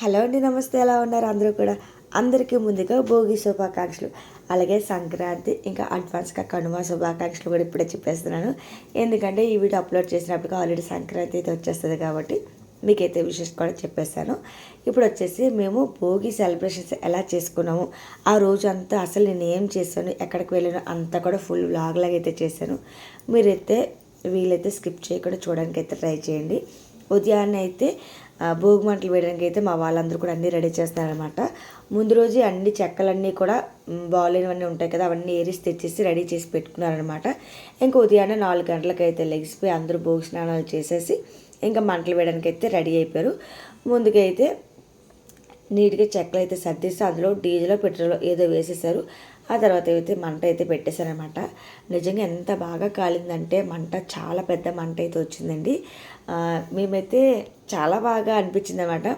Hello అండి నమస్తే. ఎలా ఉన్నారు అందరూ కూడా? అందరికీ ముందుగా భోగి శుభాకాంక్షలు. అలాగే సంక్రాంతి ఇంకా అడ్వాన్స్గా కనుమ శుభాకాంక్షలు కూడా ఇప్పుడే చెప్పేస్తున్నాను. ఎందుకంటే ఈ వీడియో అప్లోడ్ చేసినప్పుడు ఆల్రెడీ సంక్రాంతి అయితే వచ్చేస్తుంది కాబట్టి మీకైతే విషెస్ కూడా చెప్పేస్తాను. ఇప్పుడు వచ్చేసి మేము భోగి సెలబ్రేషన్స్ ఎలా చేసుకున్నాము ఆ రోజు అంతా అసలు నేను ఏం చేశాను ఎక్కడికి వెళ్ళాను అంతా కూడా ఫుల్ వ్లాగ్ లాగా అయితే చేశాను. మీరైతే వీలైతే స్కిప్ చేయకుండా చూడడానికి అయితే ట్రై చేయండి. ఉదయాన్నే అయితే భోగి మంటలు వేయడానికి అయితే మా వాళ్ళందరూ కూడా అన్నీ రెడీ చేస్తారనమాట ముందు రోజే అన్ని చెక్కలన్నీ కూడా బాగాలేనివన్నీ ఉంటాయి కదా అవన్నీ ఏరిసి తెచ్చేసి రెడీ చేసి పెట్టుకున్నారనమాట ఇంకా ఉదయాన్నే నాలుగు గంటలకు అయితే లెగిసిపోయి అందరూ భోగి స్నానాలు చేసేసి ఇంకా మంటలు వేయడానికి అయితే రెడీ అయిపోయారు. ముందుకైతే అయితే నీట్గా చెక్కలు అయితే సర్దిస్తే అందులో డీజిల్ పెట్రోల్ ఏదో వేసేసారు ఆ తర్వాత అయితే మంట అయితే పెట్టేశారనమాట. నిజంగా ఎంత బాగా కాలిందంటే మంట చాలా పెద్ద మంట అయితే వచ్చిందండి. మేమైతే చాలా బాగా అనిపించింది అనమాట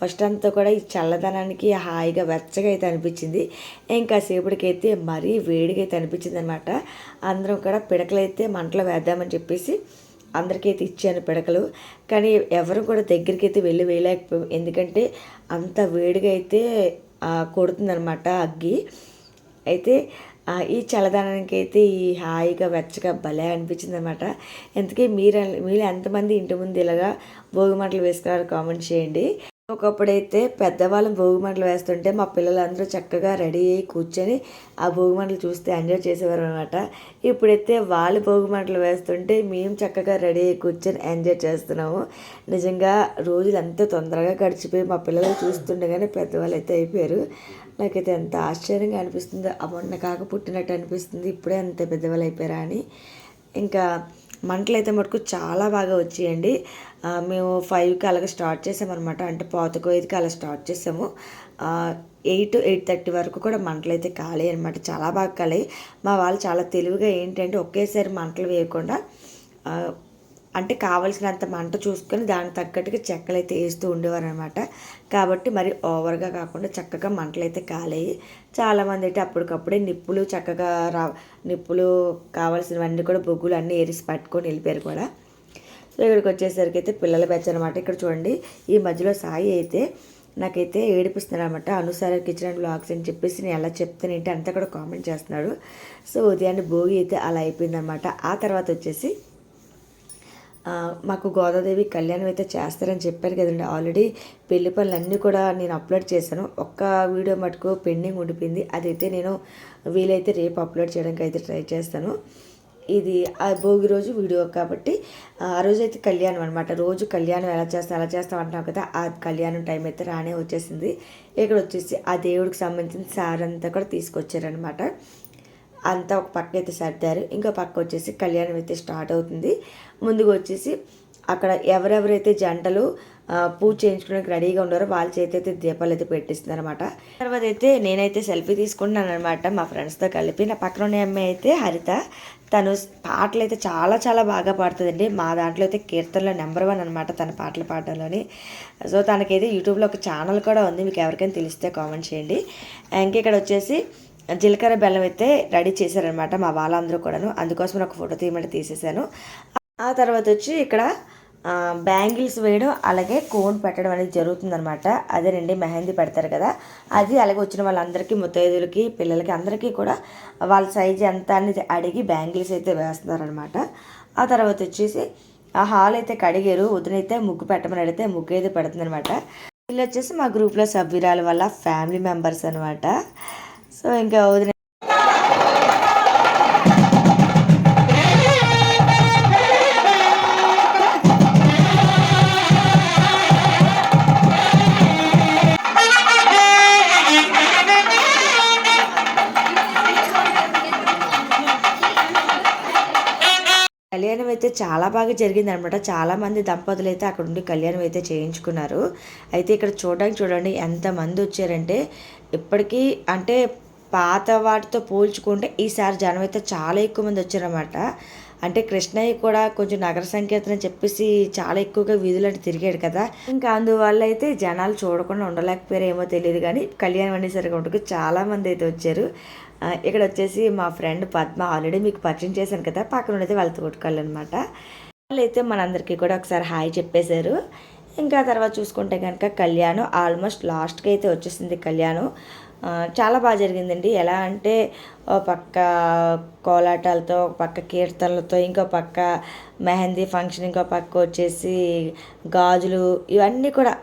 ఫస్ట్ అంతా కూడా ఈ చల్లదనానికి హాయిగా వెచ్చగా అయితే అనిపించింది. ఇంకా సేపటికైతే మరీ వేడిగా అయితే అనిపించింది అనమాట అందరం కూడా పిడకలు అయితే మంటలో వేద్దామని చెప్పేసి అందరికైతే ఇచ్చాను పిడకలు. కానీ ఎవరు కూడా దగ్గరికి అయితే వెళ్ళి వేయలేకపోయాం. ఎందుకంటే అంత వేడిగా అయితే కొడుతుందనమాట అగ్గి. అయితే ఈ చల్లదనానికి అయితే ఈ హాయిగా వెచ్చగా భలే అనిపించింది అనమాట ఎందుకే మీరు మీరు ఎంతమంది ఇంటి ముందు ఇలాగా భోగి మంటలు వేసుకున్నారు కామెంట్ చేయండి. ఒకప్పుడైతే పెద్దవాళ్ళం భోగి మంటలు వేస్తుంటే మా పిల్లలందరూ చక్కగా రెడీ అయ్యి కూర్చొని ఆ భోగి మంటలు చూస్తే ఎంజాయ్ చేసేవారు అనమాట ఇప్పుడైతే వాళ్ళు భోగి మంటలు వేస్తుంటే మేము చక్కగా రెడీ అయ్యి కూర్చొని ఎంజాయ్ చేస్తున్నాము. నిజంగా రోజులు అంత తొందరగా గడిచిపోయి మా పిల్లలు చూస్తుండగానే పెద్దవాళ్ళు అయితే అయిపోయారు. నాకైతే ఎంత ఆశ్చర్యంగా అనిపిస్తుందో మొన్న కాక పుట్టినట్టు అనిపిస్తుంది ఇప్పుడే అంత పెద్దవాళ్ళు అయిపోయారా అని. ఇంకా మంటలు అయితే మటుకు చాలా బాగా వచ్చాయండి. మేము ఫైవ్కి అలాగే స్టార్ట్ చేసామన్నమాట. అంటే పాతకో ఐదుకి అలా స్టార్ట్ చేసాము. ఎయిట్ ఎయిట్ థర్టీ వరకు కూడా మంటలు అయితే కాలే అనమాట చాలా బాగా కాలే మా వాళ్ళు చాలా తెలివిగా ఏంటంటే ఒకేసారి మంటలు వేయకుండా అంటే కావలసినంత మంట చూసుకొని దానికి తగ్గట్టుగా చెక్కలు అయితే వేస్తూ ఉండేవారనమాట. కాబట్టి మరి ఓవర్గా కాకుండా చక్కగా మంటలు అయితే కాలేయి. చాలామంది అయితే అప్పటికప్పుడే నిప్పులు చక్కగా రా నిప్పులు కావాల్సినవన్నీ కూడా బొగ్గులు అన్నీ ఏరిసి పట్టుకొని వెళ్ళిపోయారు కూడా. సో ఇక్కడికి వచ్చేసరికి అయితే పిల్లల బ్యాచ్ అనమాట ఇక్కడ చూడండి ఈ మధ్యలో సాయి అయితే నాకైతే ఏడిపిస్తున్నాడు అనమాట అనుసార కిచెన్ అండ్ బ్లాగ్స్ అని చెప్పేసి నేను ఎలా చెప్తానేంటి అంతా కూడా కామెంట్ చేస్తున్నాడు. సో ఉదయాన్నే భోగి అయితే అలా అయిపోయిందనమాట ఆ తర్వాత వచ్చేసి మాకు గోదాదేవి కళ్యాణం అయితే చేస్తారని చెప్పాను కదండి ఆల్రెడీ. పెళ్ళి పనులన్నీ కూడా నేను అప్లోడ్ చేశాను. ఒక్క వీడియో మటుకు పెండింగ్ ఉండిపోయింది. అదైతే నేను వీలైతే రేపు అప్లోడ్ చేయడానికి అయితే ట్రై చేస్తాను. ఇది ఆ భోగి రోజు వీడియో కాబట్టి ఆ రోజు అయితే కళ్యాణం అనమాట రోజు కళ్యాణం ఎలా చేస్తాం ఎలా చేస్తాం అంటున్నాం కదా ఆ కళ్యాణం టైం అయితే రానే వచ్చేసింది. ఇక్కడ వచ్చేసి ఆ దేవుడికి సంబంధించిన సార్ అంతా కూడా తీసుకొచ్చారనమాట అంతా ఒక పక్క అయితే సర్దారు. ఇంకో పక్క వచ్చేసి కళ్యాణం అయితే స్టార్ట్ అవుతుంది. ముందుగా వచ్చేసి అక్కడ ఎవరెవరైతే జంటలు పూజ చేయించుకోవడానికి రెడీగా ఉన్నారో వాళ్ళ చేతి అయితే దీపాలు అయితే పెట్టిస్తున్నారు అనమాట తర్వాత అయితే నేనైతే సెల్ఫీ తీసుకుంటున్నాను అనమాట మా ఫ్రెండ్స్తో కలిపి. నా పక్కన ఉన్న అమ్మాయి అయితే హరిత. తను పాటలు అయితే చాలా చాలా బాగా పాడుతుందండి. మా దాంట్లో అయితే కీర్తనలో నెంబర్ వన్ అనమాట తన పాటలు పాడడంలోని. సో తనకైతే యూట్యూబ్లో ఒక ఛానల్ కూడా ఉంది. మీకు ఎవరికైనా తెలిస్తే కామెంట్ చేయండి. ఇంక ఇక్కడ వచ్చేసి జీలకర్ర బెల్లం అయితే రెడీ చేశారనమాట మా వాళ్ళందరూ కూడాను. అందుకోసం ఒక ఫోటో తీయమంటే తీసేసాను. ఆ తర్వాత వచ్చి ఇక్కడ బ్యాంగిల్స్ వేయడం అలాగే కోన్ పెట్టడం అనేది జరుగుతుందనమాట అదేనండి మెహందీ పెడతారు కదా. అది అలాగే వచ్చిన వాళ్ళందరికీ ముత్తైదులకి పిల్లలకి అందరికీ కూడా వాళ్ళ సైజ్ ఎంత అనేది అడిగి బ్యాంగిల్స్ అయితే వేస్తున్నారనమాట ఆ తర్వాత వచ్చేసి ఆ హాల్ అయితే కడిగారు. వదినైతే ముగ్గు పెట్టమని అడిగితే ముగ్గు అయితే పెడుతుందనమాట వీళ్ళు వచ్చేసి మా గ్రూప్లో సభ్యురాల వల్ల ఫ్యామిలీ మెంబర్స్ అనమాట సో ఇంకా వదిన కళ్యాణం అయితే చాలా బాగా జరిగింది అనమాట చాలా మంది దంపతులు అయితే అక్కడ ఉండి కళ్యాణం అయితే చేయించుకున్నారు. అయితే ఇక్కడ చూడడానికి చూడండి ఎంతమంది వచ్చారంటే ఇప్పటికీ అంటే పాత వాటితో పోల్చుకుంటే ఈసారి జనం అయితే చాలా ఎక్కువ మంది వచ్చారన్నమాట. అంటే కృష్ణయ్య కూడా కొంచెం నగర సంకీర్తన చెప్పేసి చాలా ఎక్కువగా వీధులంటే తిరిగాడు కదా. ఇంకా అందువల్ల అయితే జనాలు చూడకుండా ఉండలేకపోయారు ఏమో తెలియదు కానీ కళ్యాణం అనేసరికి ఉంటుంది చాలా మంది అయితే వచ్చారు. ఇక్కడ వచ్చేసి మా ఫ్రెండ్ పద్మ ఆల్రెడీ మీకు పరిచయం చేశాను కదా పక్కన ఉండేది వాళ్ళతో కొట్టుకోవాలన్నమాట వాళ్ళైతే మనందరికీ కూడా ఒకసారి హాయ్ చెప్పేశారు. ఇంకా తర్వాత చూసుకుంటే కనుక కళ్యాణం ఆల్మోస్ట్ లాస్ట్కి అయితే వచ్చేసింది కళ్యాణం. చాలా బాగా జరిగిందండి. ఎలా అంటే ఓ పక్క కోలాటాలతో ఒక పక్క కీర్తనలతో ఇంకో పక్క మెహందీ ఫంక్షన్ ఇంకో పక్క వచ్చేసి గాజులు ఇవన్నీ కూడా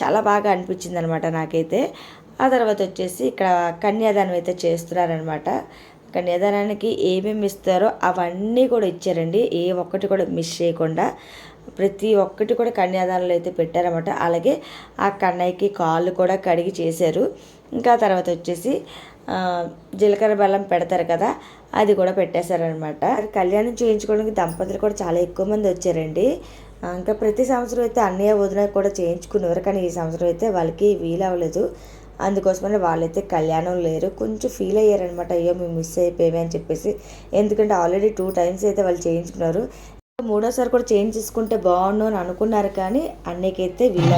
చాలా బాగా అనిపించింది అనమాట నాకైతే. ఆ తర్వాత వచ్చేసి ఇక్కడ కన్యాదానం అయితే చేస్తున్నారనమాట. కన్యాదానానికి ఏమేమి ఇస్తారో అవన్నీ కూడా ఇచ్చారండి. ఏ ఒక్కటి కూడా మిస్ చేయకుండా ప్రతి ఒక్కటి కూడా కన్యాదానంలో అయితే పెట్టారన్నమాట అలాగే ఆ కన్నయ్యకి కాళ్ళు కూడా కడిగి చేశారు. ఇంకా తర్వాత వచ్చేసి జీలకర్ర బెల్లం పెడతారు కదా అది కూడా పెట్టేశారనమాట కళ్యాణం చేయించుకోవడానికి దంపతులు కూడా చాలా ఎక్కువ మంది వచ్చారండి. ఇంకా ప్రతి సంవత్సరం అయితే అన్నయ్య వదిన కూడా చేయించుకునేవారు కానీ ఈ సంవత్సరం అయితే వాళ్ళకి వీలు అవ్వలేదు. అందుకోసమని వాళ్ళైతే కళ్యాణం లేరు. కొంచెం ఫీల్ అయ్యారనమాట అయ్యో మేము మిస్ అయిపోయామే అని చెప్పేసి. ఎందుకంటే ఆల్రెడీ టూ టైమ్స్ అయితే వాళ్ళు చేయించుకున్నారు. మూడోసారి కూడా చేంజ్ చేసుకుంటే బాగుండు అని అనుకున్నారు కానీ అన్నయ్యకైతే వీలు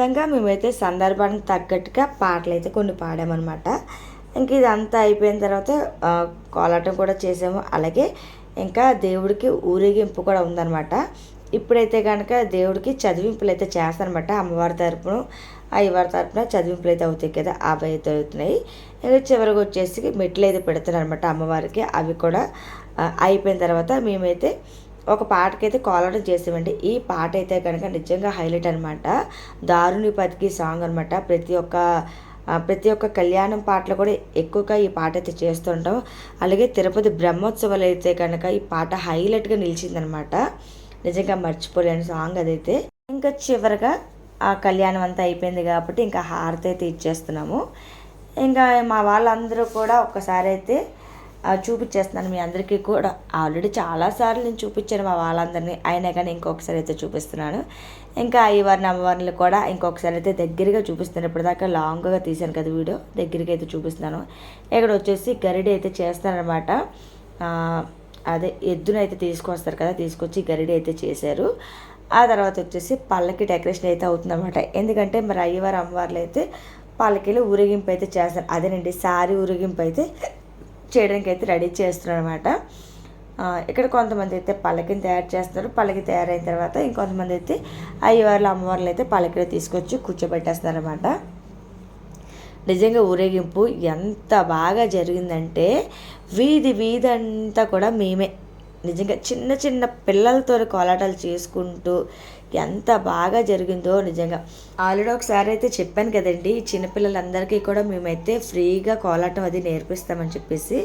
విధంగా మేమైతే సందర్భానికి తగ్గట్టుగా పాటలు అయితే కొన్ని పాడామన్నమాట. ఇంక ఇదంతా అయిపోయిన తర్వాత కోలాటం కూడా చేసాము. అలాగే ఇంకా దేవుడికి ఊరేగింపు కూడా ఉందన్నమాట. ఇప్పుడైతే కనుక దేవుడికి చదివింపులు అయితే చేస్తానమాట అమ్మవారి తరపున. అయ్యవారి తరపున చదివింపులు అయితే అవుతాయి కదా అవి అయితే అవుతున్నాయి. ఇంకా చివరికి వచ్చేసి మెట్లు అయితే పెడుతున్నారు అనమాట అమ్మవారికి. అవి కూడా అయిపోయిన తర్వాత మేమైతే ఒక పాటకైతే కాలర్ చేసామండి ఈ పాట అయితే కనుక నిజంగా హైలైట్ అనమాట దారుని పతికి సాంగ్ అనమాట ప్రతి ఒక్క ప్రతి ఒక్క కళ్యాణం పాటలు కూడా ఎక్కువగా ఈ పాట అయితే చేస్తుంటాం. అలాగే తిరుపతి బ్రహ్మోత్సవాలు అయితే కనుక ఈ పాట హైలైట్గా నిలిచిందనమాట నిజంగా మర్చిపోలేని సాంగ్ అదైతే. ఇంకా చివరిగా ఆ కళ్యాణం అంతా అయిపోయింది కాబట్టి ఇంకా హారతి అయితే ఇచ్చేస్తున్నాము. ఇంకా మా వాళ్ళందరూ కూడా ఒక్కసారి అయితే చూపించేస్తున్నాను మీ అందరికీ కూడా. ఆల్రెడీ చాలాసార్లు నేను చూపించాను మా వాళ్ళందరినీ. అయినా కానీ ఇంకొకసారి అయితే చూపిస్తున్నాను. ఇంకా అయ్యవారిని అమ్మవారిని కూడా ఇంకొకసారి అయితే దగ్గరగా చూపిస్తున్నాను. ఇప్పటిదాకా లాంగ్గా తీశాను కదా వీడియో. దగ్గరికి అయితే చూపిస్తున్నాను. ఇక్కడ వచ్చేసి గరిడి అయితే చేస్తానమాట అదే ఎద్దునైతే తీసుకొస్తారు కదా తీసుకొచ్చి గరిడి అయితే చేశారు. ఆ తర్వాత వచ్చేసి పల్లకి డెకరేషన్ అయితే అవుతుందన్నమాట. ఎందుకంటే మరి అయ్యవారు అమ్మవార్లు అయితే పల్లకిలో ఊరేగింపు అయితే చేస్తారు. అదేనండి సారీ ఊరేగింపు అయితే చేయడానికి అయితే రెడీ చేస్తున్నారు అనమాట ఇక్కడ కొంతమంది అయితే పల్లకిని తయారు చేస్తారు పల్లకి తయారైన తర్వాత ఇంకొంతమంది అయితే అయ్యవార్లు అమ్మవార్లు అయితే పల్లకిలో తీసుకొచ్చి కూర్చోబెట్టేస్తున్నారు అనమాట నిజంగా ఊరేగింపు ఎంత బాగా జరిగిందంటే వీధి వీధి అంతా కూడా మేమే. నిజంగా చిన్న చిన్న పిల్లలతో కోలాటాలు చేసుకుంటూ ఎంత బాగా జరిగిందో నిజంగా. ఆల్రెడీ ఒకసారి అయితే చెప్పాను కదండి చిన్నపిల్లలందరికీ కూడా మేమైతే ఫ్రీగా కోలాటం అది నేర్పిస్తామని చెప్పేసి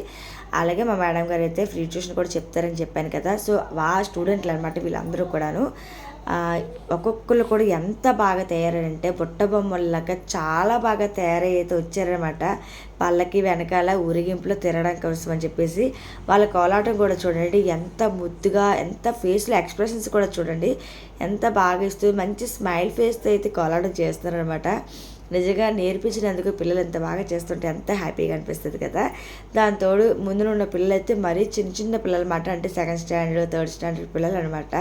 అలాగే మా మేడం గారు అయితే ఫ్రీ ట్యూషన్ కూడా చెప్తారని చెప్పాను కదా. సో ఆ స్టూడెంట్లు అనమాట వీళ్ళందరూ కూడాను. ఒక్కొక్కరు కూడా ఎంత బాగా తయారంటే బుట్ట బొమ్మల్లాగా చాలా బాగా తయారైతే వచ్చారనమాట వాళ్ళకి వెనకాల ఊరిగింపులో తిరగడం కోసం అని చెప్పేసి వాళ్ళ కోలాటం కూడా చూడండి. ఎంత ముద్దుగా ఎంత ఫేస్లో ఎక్స్ప్రెషన్స్ కూడా చూడండి. ఎంత బాగా ఇస్తూ మంచి స్మైల్ ఫేస్తో అయితే కోలాటం చేస్తున్నారనమాట నిజంగా నేర్పించినందుకు పిల్లలు ఎంత బాగా చేస్తుంటే ఎంత హ్యాపీగా అనిపిస్తుంది కదా. దాంతోడు ముందున ఉన్న పిల్లలు అయితే మరీ చిన్న చిన్న పిల్లలు అన్నమాట అంటే సెకండ్ స్టాండర్డ్ థర్డ్ స్టాండర్డ్ పిల్లలు అనమాట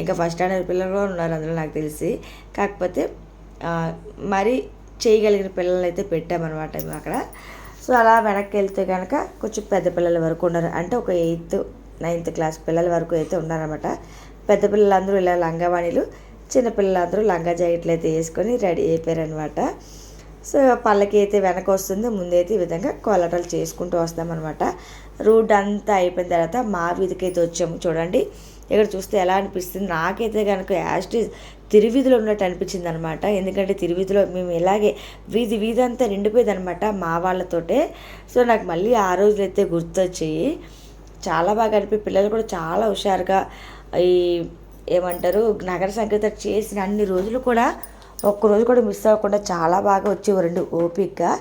ఇంకా ఫస్ట్ స్టాండర్డ్ పిల్లలు కూడా ఉన్నారు అందులో నాకు తెలిసి. కాకపోతే మరి చేయగలిగిన పిల్లలు అయితే పెట్టామన్నమాట మేము అక్కడ. సో అలా వెనక్కి వెళ్తే కనుక కొంచెం పెద్ద పిల్లల వరకు ఉన్నారు. అంటే ఒక ఎయిత్ నైన్త్ క్లాస్ పిల్లల వరకు అయితే ఉన్నారన్నమాట. పెద్ద పిల్లలందరూ ఇలా లంగావాణిలు చిన్నపిల్లలందరూ లంగా జాకెట్లు అయితే వేసుకొని రెడీ అయిపోయారనమాట సో పల్లకి అయితే వెనక వస్తుంది. ముందైతే ఈ విధంగా కోలాటాలు చేసుకుంటూ వస్తామన్నమాట. రూట్ అంతా అయిపోయిన తర్వాత మా వీధికి అయితే వచ్చాము. చూడండి. ఇక్కడ చూస్తే ఎలా అనిపిస్తుంది? నాకైతే కనుక యాస్టీజ్ తిరువీధిలో ఉన్నట్టు అనిపించింది అనమాట ఎందుకంటే తిరువీధిలో మేము ఇలాగే వీధి వీధి అంతా నిండిపోయింది అనమాట మా వాళ్ళతోటే. సో నాకు మళ్ళీ ఆ రోజులు అయితే గుర్తొచ్చాయి. చాలా బాగా అనిపి పిల్లలు కూడా చాలా హుషారుగా ఈ ఏమంటారు నగర సంగీతం చేసిన అన్ని రోజులు కూడా ఒక్కరోజు కూడా మిస్ అవ్వకుండా చాలా బాగా వచ్చేవారండి ఓపిక్గా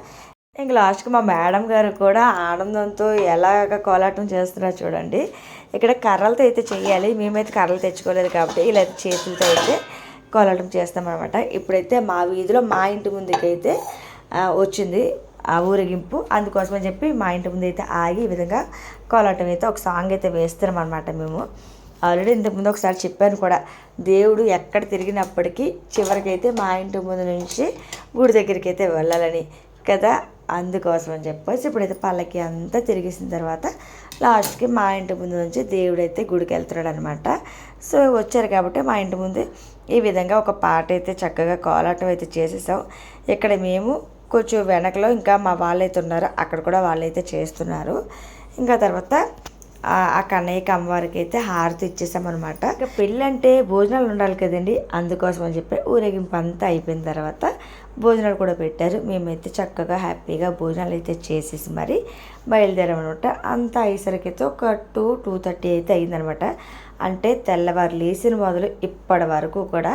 ఇంక లాస్ట్కి మా మేడం గారు కూడా ఆనందంతో ఎలాగ కోలాటం చేస్తున్నారో చూడండి. ఇక్కడ కర్రలతో అయితే చేయాలి. మేమైతే కర్రలు తెచ్చుకోలేదు కాబట్టి ఇలా చేతులతో అయితే కోలాటం చేస్తామన్నమాట. ఇప్పుడైతే మా వీధిలో మా ఇంటి ముందుకైతే వచ్చింది ఆ ఊరేగింపు. అందుకోసమని చెప్పి మా ఇంటి ముందు అయితే ఆగి ఈ విధంగా కోలాటం అయితే ఒక సాంగ్ అయితే వేస్తున్నాం అనమాట మేము ఆల్రెడీ ఇంతకుముందు ఒకసారి చెప్పాను కూడా దేవుడు ఎక్కడ తిరిగినప్పటికీ చివరికైతే మా ఇంటి ముందు నుంచి గుడి దగ్గరికి అయితే వెళ్ళాలని కదా. అందుకోసం అని చెప్పేసి ఇప్పుడైతే పల్లకి అంతా తిరిగేసిన తర్వాత లాస్ట్కి మా ఇంటి ముందు నుంచి దేవుడు అయితే గుడికి వెళ్తున్నాడు అనమాట సో వచ్చారు కాబట్టి మా ఇంటి ముందు ఈ విధంగా ఒక పాట అయితే చక్కగా కోలాటం అయితే చేసేసాం. ఇక్కడ మేము కొంచెం వెనకలో ఇంకా మా వాళ్ళైతే ఉన్నారు. అక్కడ కూడా వాళ్ళైతే చేస్తున్నారు. ఇంకా తర్వాత ఆ కన్నయ్యకి అమ్మవారికి అయితే హారతి ఇచ్చేసామన్నమాట ఇంకా పెళ్ళి అంటే భోజనాలు ఉండాలి కదండి. అందుకోసం అని చెప్పి ఊరేగింపు అంతా అయిపోయిన తర్వాత భోజనాలు కూడా పెట్టారు. మేమైతే చక్కగా హ్యాపీగా భోజనాలు అయితే చేసేసి మరి బయలుదేరమనమాట అంతా అయ్యేసరికి అయితే ఒక టూ టూ థర్టీ అయితే అయిందనమాట అంటే తెల్లవారు లేచిన మొదలు ఇప్పటి వరకు కూడా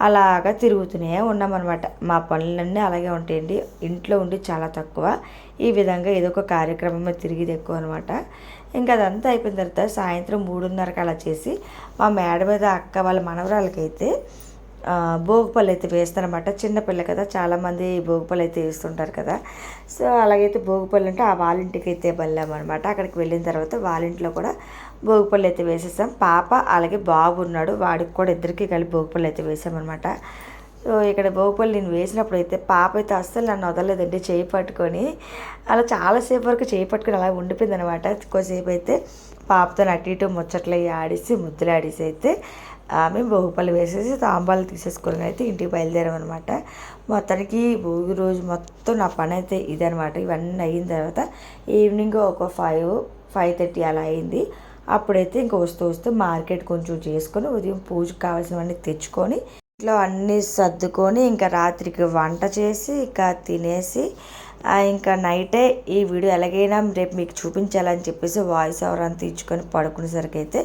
అలాగా తిరుగుతూనే ఉన్నామన్నమాట. మా పనులన్నీ అలాగే ఉంటాయండి. ఇంట్లో ఉండి చాలా తక్కువ. ఈ విధంగా ఏదో ఒక కార్యక్రమం తిరిగిది ఎక్కువ అనమాట ఇంకా అదంతా అయిపోయిన తర్వాత సాయంత్రం మూడున్నరకు అలా చేసి మా మేడ మీద అక్క వాళ్ళ మనవరాలకైతే భోగిపళ్ళు అయితే వేస్తారనమాట చిన్నపిల్ల కదా చాలామంది భోగిపళ్ళు అయితే వేస్తుంటారు కదా. సో అలాగైతే భోగిపళ్ళు అంటే ఆ వాళ్ళ అయితే వెళ్ళామన్నమాట. అక్కడికి వెళ్ళిన తర్వాత వాళ్ళ ఇంట్లో కూడా భోగిపళ్ళు అయితే వేసేసాం. పాప అలాగే బాబు ఉన్నాడు వాడికి కూడా ఇద్దరికి కలిపి భోగిపళ్ళు అయితే వేసామన్నమాట. సో ఇక్కడ భోగిపల్లి నేను వేసినప్పుడు అయితే పాప అయితే అస్సలు నన్ను వదలలేదండి చేయి పట్టుకొని. అలా చాలాసేపు వరకు చేయి పట్టుకొని అలా ఉండిపోయింది అనమాట ఎక్కువసేపు అయితే పాపతో అటు ఇటు ముచ్చట్లు ఆడేసి ముద్దులు ఆడేసి అయితే ఆమె భోగిపల్లి వేసేసి తాంబాలు తీసేసుకొని అయితే ఇంటికి బయలుదేరామన్నమాట. మొత్తానికి భోగి రోజు మొత్తం నా పని అయితే ఇదనమాట ఇవన్నీ అయిన తర్వాత ఈవినింగ్ ఒక ఫైవ్ ఫైవ్ థర్టీ అలా అయింది. అప్పుడైతే ఇంకా వస్తూ వస్తూ మార్కెట్ కొంచెం చేసుకొని ఉదయం పూజకు కావాల్సినవన్నీ తెచ్చుకొని ఇట్లా అన్నీ సర్దుకొని ఇంకా రాత్రికి వంట చేసి ఇంకా తినేసి ఇంకా నైటే ఈ వీడియో ఎలాగైనా రేపు మీకు చూపించాలని చెప్పేసి వాయిస్ ఓవర్ అంతా ఇచ్చుకొని పడుకునేసరికి అయితే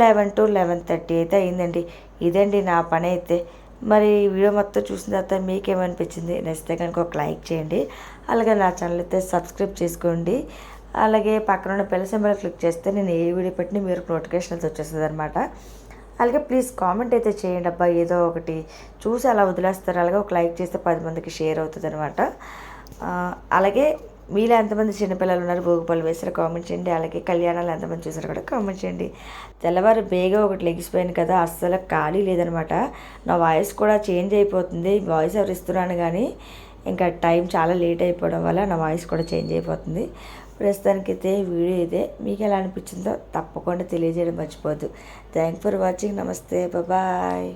లెవెన్ టు లెవెన్ థర్టీ అయితే అయిందండి. ఇదండి నా పని అయితే. మరి ఈ వీడియో మొత్తం చూసిన తర్వాత మీకేమనిపించింది? నచ్చితే కనుక ఒక లైక్ చేయండి. అలాగే నా ఛానల్ అయితే సబ్స్క్రైబ్ చేసుకోండి. అలాగే పక్కన ఉన్న బెల్ సింబల్ క్లిక్ చేస్తే నేను ఏ వీడియో పెట్టినా మీరు నోటిఫికేషన్ అయితే వచ్చేస్తుంది అనమాట అలాగే ప్లీజ్ కామెంట్ అయితే చేయండి. అబ్బా ఏదో ఒకటి చూసి అలా వదిలేస్తారు. అలాగే ఒక లైక్ చేస్తే పది మందికి షేర్ అవుతుంది అనమాట అలాగే మీలో ఎంతమంది చిన్నపిల్లలు ఉన్నారు భోగిపళ్ళు వేసారు కామెంట్ చేయండి. అలాగే కళ్యాణాలు ఎంతమంది చూసారో కూడా కామెంట్ చేయండి. తెల్లవారు బేగా ఒకటి లెగిసిపోయాను కదా అస్సలు ఖాళీ లేదనమాట. నా వాయిస్ కూడా చేంజ్ అయిపోతుంది. వాయిస్ ఎవరు ఇస్తున్నాను కానీ ఇంకా టైం చాలా లేట్ అయిపోవడం వల్ల నా వాయిస్ కూడా చేంజ్ అయిపోతుంది. ప్రస్తుతానికైతే వీడియో ఇదే. మీకు ఎలా అనిపించిందో తప్పకుండా తెలియజేయడం మర్చిపోద్దు థ్యాంక్ ఫర్ వాచింగ్ నమస్తే బాయ్